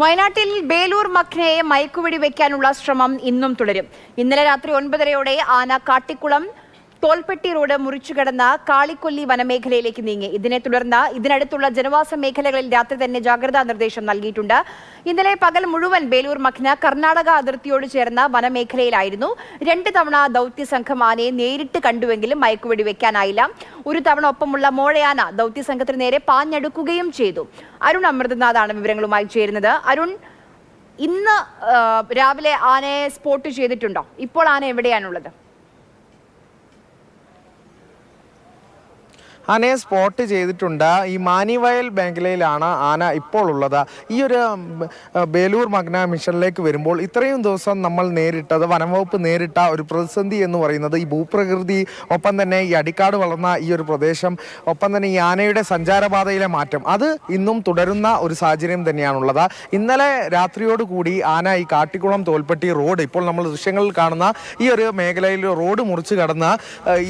വയനാട്ടിൽ ബേലൂർ മഖ്നയെ മയക്കുവെടി വയ്ക്കാനുള്ള ശ്രമം ഇന്നും തുടരും. ഇന്നലെ രാത്രി ഒൻപതരയോടെ ആന കാട്ടിക്കുളം തോൽപ്പെട്ടി റോഡ് മുറിച്ചുകടന്ന കാളിക്കൊല്ലി വനമേഖലയിലേക്ക് നീങ്ങി. ഇതിനെ തുടർന്ന് ഇതിനടുത്തുള്ള ജനവാസ മേഖലകളിൽ രാത്രി തന്നെ ജാഗ്രതാ നിർദ്ദേശം നൽകിയിട്ടുണ്ട്. ഇന്നലെ പകൽ മുഴുവൻ ബേലൂർ മഖ്ന കർണാടക അതിർത്തിയോട് ചേർന്ന വനമേഖലയിലായിരുന്നു. രണ്ട് തവണ ദൗത്യ സംഘം ആനയെ നേരിട്ട് കണ്ടുവെങ്കിലും മയക്കുവെടി വെക്കാനായില്ല. ഒരു തവണ ഒപ്പമുള്ള മോഴയാന ദൗത്യ സംഘത്തിന് നേരെ പാഞ്ഞെടുക്കുകയും ചെയ്തു. അരുൺ അമൃതനാഥാണ് വിവരങ്ങളുമായി ചേരുന്നത്. അരുൺ ഇന്ന് രാവിലെ ആനയെ സ്പോട്ട് ചെയ്തിട്ടുണ്ടോ? ഇപ്പോൾ ആന എവിടെയാണുള്ളത്? ആനയെ സ്പോട്ട് ചെയ്തിട്ടുണ്ട്. ഈ മാനിവയൽ മേഖലയിലാണ് ആന ഇപ്പോൾ ഉള്ളത്. ഈ ഒരു ബേലൂർ മഗ്ന മിഷനിലേക്ക് വരുമ്പോൾ ഇത്രയും ദിവസം നമ്മൾ നേരിട്ടത് വനംവകുപ്പ് നേരിട്ട ഒരു പ്രതിസന്ധി എന്ന് പറയുന്നത് ഈ ഭൂപ്രകൃതി ഒപ്പം തന്നെ ഈ അടിക്കാട് വളർന്ന ഈ ഒരു പ്രദേശം ഒപ്പം തന്നെ ഈ ആനയുടെ സഞ്ചാരപാതയിലെ മാറ്റം. അത് ഇന്നും തുടരുന്ന ഒരു സാഹചര്യം തന്നെയാണുള്ളത്. ഇന്നലെ രാത്രിയോടുകൂടി ആന ഈ കാട്ടിക്കുളം തോൽപ്പെട്ടി റോഡ് ഇപ്പോൾ നമ്മൾ ദൃശ്യങ്ങളിൽ കാണുന്ന ഈ ഒരു മേഖലയിൽ റോഡ് മുറിച്ച് കടന്ന്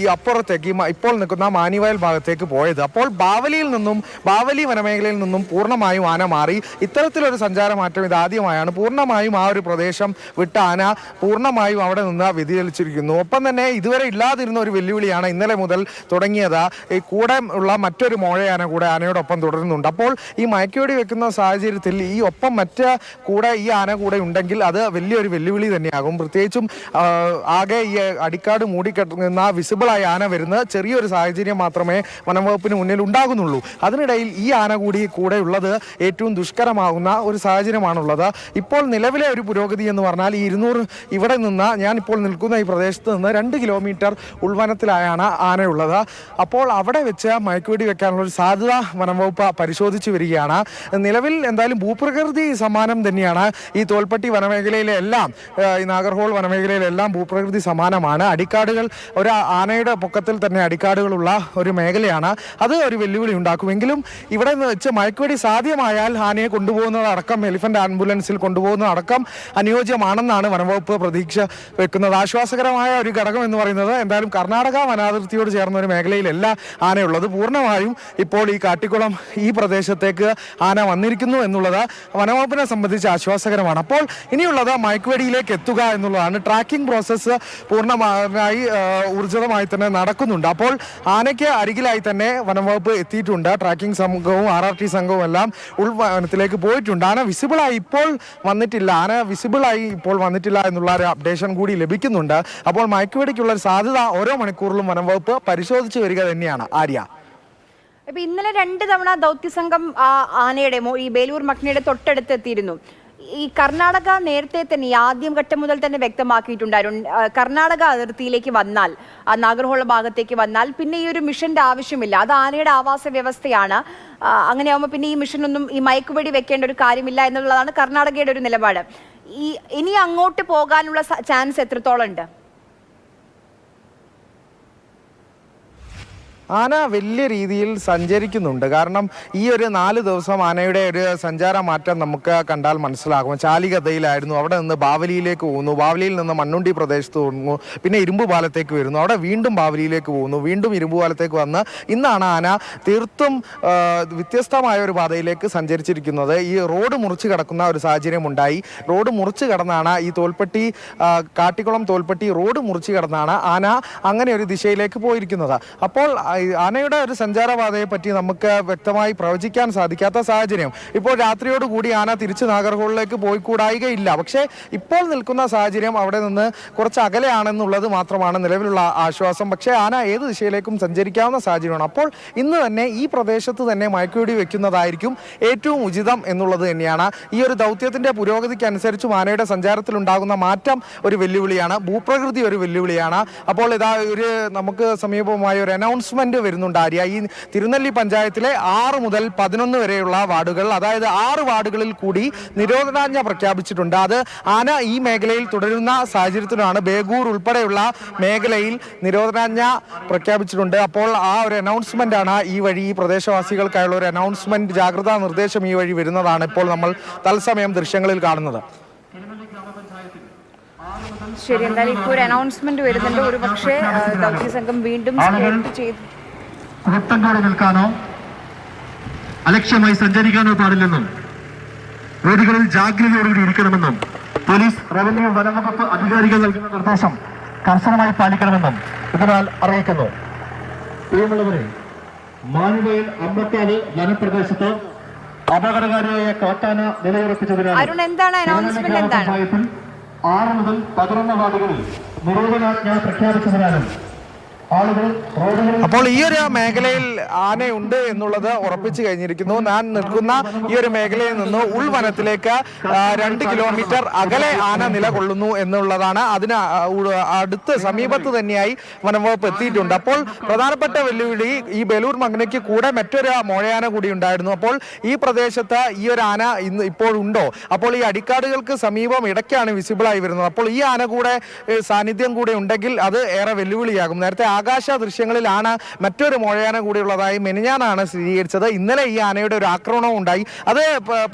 ഈ അപ്പുറത്തേക്ക് ഇപ്പോൾ നിൽക്കുന്ന മാനിവയൽ ഭാഗത്തേക്ക് പോയത്. അപ്പോൾ ബാവലിയിൽ നിന്നും ബാവലി വനമേഖലയിൽ നിന്നും പൂർണമായും ആന മാറി. ഇത്തരത്തിലൊരു സഞ്ചാരമാറ്റം ഇതാദ്യമായാണ് പൂർണമായും ആ ഒരു പ്രദേശം വിട്ട ആന പൂർണമായും അവിടെ നിന്ന് വ്യതിചലിച്ചിരിക്കുന്നു. ഒപ്പം തന്നെ ഇതുവരെ ഇല്ലാതിരുന്ന ഒരു വെല്ലുവിളിയാണ് ഇന്നലെ മുതൽ തുടങ്ങിയത്. ഈ കൂടെ ഉള്ള മറ്റൊരു മോഴയാന കൂടെ ആനയോടൊപ്പം തുടരുന്നുണ്ട്. അപ്പോൾ ഈ മയക്കുവെടി വെക്കുന്ന സാഹചര്യത്തിൽ ഈ ഒപ്പം മറ്റ് കൂടെ ഈ ആന കൂടെ ഉണ്ടെങ്കിൽ അത് വലിയൊരു വെല്ലുവിളി തന്നെയാകും. പ്രത്യേകിച്ചും ആകെ ഈ അടിക്കാട് മൂടിക്കെട്ടുന്ന വിസിബിളായ ആന വരുന്ന ചെറിയൊരു സാഹചര്യം മാത്രമേ വനംവകുപ്പിന് മുന്നിൽ ഉണ്ടാകുന്നുള്ളൂ. അതിനിടയിൽ ഈ ആന കൂടി കൂടെ ഉള്ളത് ഏറ്റവും ദുഷ്കരമാകുന്ന ഒരു സാഹചര്യമാണുള്ളത്. ഇപ്പോൾ നിലവിലെ ഒരു പുരോഗതി എന്ന് പറഞ്ഞാൽ ഈ ഇരുന്നൂറ് ഇവിടെ നിന്ന് ഞാനിപ്പോൾ നിൽക്കുന്ന ഈ പ്രദേശത്ത് നിന്ന് രണ്ട് കിലോമീറ്റർ ഉൾവനത്തിലായാണ് ആനയുള്ളത്. അപ്പോൾ അവിടെ വെച്ച് മയക്കുവെടി വെക്കാനുള്ള ഒരു സാധ്യത വനംവകുപ്പ് പരിശോധിച്ചു വരികയാണ്. നിലവിൽ എന്തായാലും ഭൂപ്രകൃതി സമാനം തന്നെയാണ്. ഈ തോൽപ്പട്ടി വനമേഖലയിലെല്ലാം ഈ നാഗർഹോൾ വനമേഖലയിലെല്ലാം ഭൂപ്രകൃതി സമാനമാണ്. അടിക്കാടുകൾ ഒരു ആനയുടെ പൊക്കത്തിൽ തന്നെ അടിക്കാടുകളുള്ള ഒരു മേഖലയാണ് അത് ഒരു വെല്ലുവിളി ഉണ്ടാക്കുമെങ്കിലും ഇവിടെ നിന്ന് വെച്ച് മയക്കുവെടി സാധ്യമായാൽ ആനയെ കൊണ്ടുപോകുന്നതടക്കം എലിഫന്റ് ആംബുലൻസിൽ കൊണ്ടുപോകുന്നതടക്കം അനുയോജ്യമാണെന്നാണ് വനംവകുപ്പ് പ്രതീക്ഷ വെക്കുന്നത്. ആശ്വാസകരമായ ഒരു ഘടകം എന്ന് പറയുന്നത് എന്തായാലും കർണാടക വനാതിർത്തിയോട് ചേർന്ന ഒരു മേഖലയിലല്ല ആനയുള്ളത്. പൂർണമായും ഇപ്പോൾ ഈ കാട്ടിക്കുളം ഈ പ്രദേശത്തേക്ക് ആന വന്നിരിക്കുന്നു എന്നുള്ളത് വനംവകുപ്പിനെ സംബന്ധിച്ച് ആശ്വാസകരമാണ്. അപ്പോൾ ഇനിയുള്ളത് മയക്കുവെടിയിലേക്ക് എത്തുക എന്നുള്ളതാണ്. ട്രാക്കിംഗ് പ്രോസസ്സ് പൂർണമായി ഊർജിതമായി തന്നെ നടക്കുന്നുണ്ട്. അപ്പോൾ ആനയ്ക്ക് അരികിലായി തന്നെ വനംവകുപ്പ് എത്തിയിട്ടുണ്ട്. ട്രാക്കിംഗ് സംഘവും ആർ ആർ ടി സംഘവും എല്ലാം ഉൾവനത്തിലേക്ക് പോയിട്ടുണ്ട്. ആന വിസിബിളായി ഇപ്പോൾ വന്നിട്ടില്ല. ആന വിസിബിളായി ഇപ്പോൾ വന്നിട്ടില്ല എന്നുള്ള ഒരു അപ്ഡേഷൻ കൂടി ലഭിക്കുന്നുണ്ട്. അപ്പോൾ മയക്കുവെടിക്കുള്ള ഒരു സാധ്യത ഓരോ മണിക്കൂറിലും വനംവകുപ്പ് പരിശോധിച്ച് വരിക തന്നെയാണ്. ആര്യ? ഇപ്പൊ ഇന്നലെ രണ്ട് തവണ ദൗത്യസംഘം ആനയുടെ ഈ ബേലൂർ മക്നയുടെ തൊട്ടടുത്ത് എത്തിയിരുന്നു. ഈ കർണാടക നേരത്തെ തന്നെ ആദ്യം ഘട്ടം മുതൽ തന്നെ വ്യക്തമാക്കിയിട്ടുണ്ടായിരുന്നു. കർണാടക അതിർത്തിയിലേക്ക് വന്നാൽ ആ നാഗർഹോള ഭാഗത്തേക്ക് വന്നാൽ പിന്നെ ഈ ഒരു മിഷന്റെ ആവശ്യമില്ല. അത് ആനയുടെ ആവാസ വ്യവസ്ഥയാണ്. അങ്ങനെയാവുമ്പോൾ പിന്നെ ഈ മിഷനൊന്നും ഈ മയക്കുപടി വെക്കേണ്ട ഒരു കാര്യമില്ല എന്നുള്ളതാണ് കർണാടകയുടെ ഒരു നിലപാട്. ഈ ഇനി അങ്ങോട്ട് പോകാനുള്ള ചാൻസ് എത്രത്തോളം ഉണ്ട്? ആന വലിയ രീതിയിൽ സഞ്ചരിക്കുന്നുണ്ട്. കാരണം ഈ ഒരു നാല് ദിവസം ആനയുടെ ഒരു സഞ്ചാര മാറ്റം നമുക്ക് കണ്ടാൽ മനസ്സിലാകും. ചാലികതയിലായിരുന്നു. അവിടെ നിന്ന് ബാവലിയിലേക്ക് പോകുന്നു ബാവലിയിൽ നിന്ന് മണ്ണുണ്ടി പ്രദേശത്ത് പോകുന്നു പിന്നെ ഇരുമ്പ് പാലത്തേക്ക് വരുന്നു. അവിടെ വീണ്ടും ബാവലിയിലേക്ക് പോകുന്നു വീണ്ടും ഇരുമ്പ് പാലത്തേക്ക് വന്ന് ഇന്നാണ് ആന തീർത്തും വ്യത്യസ്തമായ ഒരു പാതയിലേക്ക് സഞ്ചരിച്ചിരിക്കുന്നത്. ഈ റോഡ് മുറിച്ച് കിടക്കുന്ന ഒരു സാഹചര്യം ഉണ്ടായി റോഡ് മുറിച്ച് കിടന്നാണ് ഈ തോൽപ്പെട്ടി കാട്ടിക്കുളം തോൽപ്പെട്ടി റോഡ് മുറിച്ച് കിടന്നാണ് ആന അങ്ങനെ ഒരു ദിശയിലേക്ക് പോയിരിക്കുന്നത്. അപ്പോൾ ആനയുടെ ഒരു സഞ്ചാരപാതയെ പറ്റി നമുക്ക് വ്യക്തമായി പ്രവചിക്കാൻ സാധിക്കാത്ത സാഹചര്യം. ഇപ്പോൾ രാത്രിയോടുകൂടി ആന തിരിച്ച് നാഗർഹോളിലേക്ക് പോയി കൂടായികയില്ല പക്ഷേ ഇപ്പോൾ നിൽക്കുന്ന സാഹചര്യം അവിടെ നിന്ന് കുറച്ച് അകലെയാണെന്നുള്ളത് മാത്രമാണ് നിലവിലുള്ള ആശ്വാസം. പക്ഷേ ആന ഏത് ദിശയിലേക്കും സഞ്ചരിക്കാവുന്ന സാഹചര്യമാണ്. അപ്പോൾ ഇന്ന് തന്നെ ഈ പ്രദേശത്ത് തന്നെ മയക്കുവെടി വെക്കുന്നതായിരിക്കും ഏറ്റവും ഉചിതം എന്നുള്ളത് തന്നെയാണ്. ഈ ഒരു ദൗത്യത്തിന്റെ പുരോഗതിക്കനുസരിച്ചും ആനയുടെ സഞ്ചാരത്തിലുണ്ടാകുന്ന മാറ്റം ഒരു വെല്ലുവിളിയാണ്. ഭൂപ്രകൃതി ഒരു വെല്ലുവിളിയാണ്. അപ്പോൾ ഇതാ ഒരു നമുക്ക് സമീപമായ ഒരു അനൗൺസ്മെന്റ് വരുന്നുണ്ട് ആര്യ. ഈ തിരുനെല്ലി പഞ്ചായത്തിലെ ആറ് മുതൽ പതിനൊന്ന് വരെയുള്ള വാർഡുകൾ അതായത് ആറ് വാർഡുകളിൽ കൂടി നിരോധനാജ്ഞ പ്രഖ്യാപിച്ചിട്ടുണ്ട്. അത് ആന ഈ മേഖലയിൽ തുടരുന്ന സാഹചര്യത്തിലാണ് ബേഗൂർ ഉൾപ്പെടെയുള്ള മേഖലയിൽ നിരോധനാജ്ഞ പ്രഖ്യാപിച്ചിട്ടുണ്ട്. അപ്പോൾ ആ ഒരു അനൗൺസ്മെന്റ് ആണ് ഈ വഴി ഈ പ്രദേശവാസികൾക്കായുള്ള ഒരു അനൗൺസ്മെന്റ് ജാഗ്രതാ നിർദ്ദേശം ഈ വഴി വരുന്നതാണ് ഇപ്പോൾ നമ്മൾ തത്സമയം ദൃശ്യങ്ങളിൽ കാണുന്നത്. ശരി എന്തായാലും ഇപ്പോൾ ഒരു അനൗൺസ്മെന്റ് വരുന്നുണ്ട്. ഒരു പക്ഷേ ദൗത്യ സംഘം വീണ്ടും കൂട്ടം കൂടി നിൽക്കാനോ അലക്ഷ്യമായി സഞ്ചരിക്കാനോ പാടില്ലെന്നും വേദികളിൽ ജാഗ്രതയോടുകൂടി ഇരിക്കണമെന്നും പോലീസ് റവന്യൂ വനംവകുപ്പ് അധികാരികൾ നൽകുന്ന നിർദ്ദേശം കർശനമായി പാലിക്കണമെന്നും ഇതിനാൽ അറിയിക്കുന്നു. പ്രിയമുള്ളവരെ മാനുവയിൽ അമ്പത്താറ് വനപ്രദേശത്ത് അപകടകാരിയായ കാട്ടാന നിലയുറപ്പിച്ചതിനാൽ അരുൺ എന്താണ് അനൗൺസ്മെന്റ് എന്താണ്? ആറ് മുതൽ പതിനൊന്ന് വാർഡുകളിൽ നിരോധനാജ്ഞ പ്രഖ്യാപിച്ചതിനാലും അപ്പോൾ ഈ ഒരു മേഖലയിൽ ആനയുണ്ട് എന്നുള്ളത് ഉറപ്പിച്ചു കഴിഞ്ഞിരിക്കുന്നു. ഞാൻ നിൽക്കുന്ന ഈ ഒരു മേഖലയിൽ നിന്ന് ഉൾവനത്തിലേക്ക് ആ, രണ്ട് കിലോമീറ്റർ അകലെ ആന നിലകൊള്ളുന്നു എന്നുള്ളതാണ്. അതിന് ആ, അടുത്ത് സമീപത്ത് തന്നെയായി വനംവകുപ്പ് എത്തിയിട്ടുണ്ട്. അപ്പോൾ പ്രധാനപ്പെട്ട വെല്ലുവിളി ഈ ബലൂർ മഗ്നയ്ക്ക് കൂടെ മറ്റൊരു മോഴയാന കൂടി ഉണ്ടായിരുന്നു. അപ്പോൾ ഈ പ്രദേശത്ത് ഈ ഒരു ആന ഇന്ന് ഇപ്പോഴുണ്ടോ അപ്പോൾ ഈ അടിക്കാടുകൾക്ക് സമീപം ഇടയ്ക്കാണ് വിസിബിൾ ആയി വരുന്നത്. അപ്പോൾ ഈ ആന കൂടെ സാന്നിധ്യം കൂടെ ഉണ്ടെങ്കിൽ അത് ഏറെ വെല്ലുവിളിയാകും. നേരത്തെ ആകാശ ദൃശ്യങ്ങളിലാണ് മറ്റൊരു മുഴയാന കൂടിയുള്ളതായി മെനിഞ്ഞാനാണ് സ്ഥിരീകരിച്ചത്. ഇന്നലെ ഈ ആനയുടെ ഒരു ആക്രമണവും ഉണ്ടായി. അത്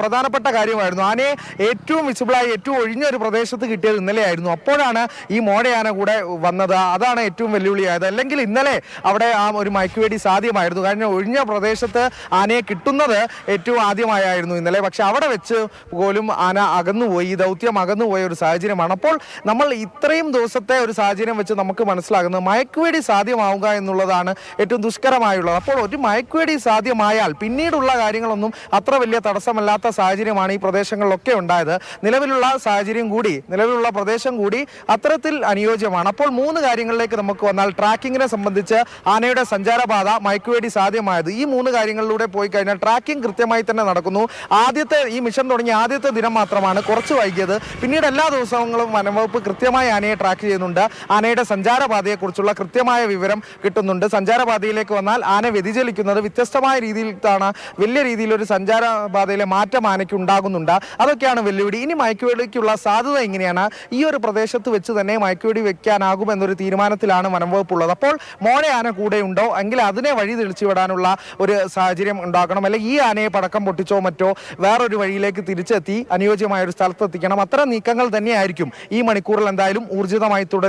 പ്രധാനപ്പെട്ട കാര്യമായിരുന്നു. ആനയെ ഏറ്റവും വിസിബിളായി ഏറ്റവും ഒഴിഞ്ഞ ഒരു പ്രദേശത്ത് കിട്ടിയത് ഇന്നലെയായിരുന്നു. അപ്പോഴാണ് ഈ മോഴയാന കൂടെ വന്നത്. അതാണ് ഏറ്റവും വെല്ലുവിളിയായത്. അല്ലെങ്കിൽ ഇന്നലെ അവിടെ ആ ഒരു മയക്കുവേടി സാധ്യമായിരുന്നു. കാരണം ഒഴിഞ്ഞ പ്രദേശത്ത് ആനയെ കിട്ടുന്നത് ഏറ്റവും ആദ്യമായായിരുന്നു ഇന്നലെ. പക്ഷെ അവിടെ വെച്ച് പോലും ആന അകന്നുപോയി. ദൗത്യം അകന്നുപോയ ഒരു സാഹചര്യമാണ്. അപ്പോൾ നമ്മൾ ഇത്രയും ദിവസത്തെ ഒരു സാഹചര്യം വെച്ച് നമുക്ക് മനസ്സിലാകുന്നത് മയക്കുവേടി സാധ്യമാവുക എന്നുള്ളതാണ് ഏറ്റവും ദുഷ്കരമായുള്ളത്. അപ്പോൾ ഒരു മയക്കുവേടി സാധ്യമായാൽ പിന്നീടുള്ള കാര്യങ്ങളൊന്നും അത്ര വലിയ തടസ്സമല്ലാത്ത സാഹചര്യമാണ് ഈ പ്രദേശങ്ങളിലൊക്കെ ഉണ്ടായത്. നിലവിലുള്ള സാഹചര്യം കൂടി നിലവിലുള്ള പ്രദേശം കൂടി അത്തരത്തിൽ അനുയോജ്യമാണ്. അപ്പോൾ മൂന്ന് കാര്യങ്ങളിലേക്ക് നമുക്ക് വന്നാൽ ട്രാക്കിങ്ങിനെ സംബന്ധിച്ച് ആനയുടെ സഞ്ചാരപാത മയക്കുവേടി സാധ്യമായത്. ഈ മൂന്ന് കാര്യങ്ങളിലൂടെ പോയി കഴിഞ്ഞാൽ ട്രാക്കിംഗ് കൃത്യമായി തന്നെ നടക്കുന്നു. ആദ്യത്തെ ഈ മിഷൻ തുടങ്ങിയ ആദ്യത്തെ ദിനം മാത്രമാണ് കുറച്ച് വൈകിയത്. പിന്നീട് എല്ലാ ദിവസങ്ങളും വനംവകുപ്പ് കൃത്യമായി ആനയെ ട്രാക്ക് ചെയ്യുന്നുണ്ട്. ആനയുടെ സഞ്ചാരപാതയെക്കുറിച്ചുള്ള കൃത്യമായ വിവരം കിട്ടുന്നുണ്ട്. സഞ്ചാരപാതയിലേക്ക് വന്നാൽ ആന വ്യതിചലിക്കുന്നത് വ്യത്യസ്തമായ രീതിയിലാണ് വലിയ രീതിയിലൊരു സഞ്ചാരപാതയിലെ മാറ്റം ആനയ്ക്ക് ഉണ്ടാകുന്നുണ്ട്. അതൊക്കെയാണ് വെല്ലുവിളി. ഇനി മയക്കുവെടിക്കുള്ള സാധ്യത എങ്ങനെയാണ്? ഈ ഒരു പ്രദേശത്ത് വെച്ച് തന്നെ മയക്കുവെടി വെക്കാനാകുമെന്നൊരു തീരുമാനത്തിലാണ് വനംവകുപ്പ് ഉള്ളത് അപ്പോൾ മോനെ ആന കൂടെ ഉണ്ടോ? എങ്കിൽ അതിനെ വഴി തെളിച്ചു വിടാനുള്ള ഒരു സാഹചര്യം ഉണ്ടാക്കണം അല്ലെങ്കിൽ ഈ ആനയെ പടക്കം പൊട്ടിച്ചോ മറ്റോ വേറൊരു വഴിയിലേക്ക് തിരിച്ചെത്തി അനുയോജ്യമായ ഒരു സ്ഥലത്ത് എത്തിക്കണം അത്തരം നീക്കങ്ങൾ തന്നെയായിരിക്കും ഈ മണിക്കൂറിൽ എന്തായാലും ഊർജിതമായി തുടരും.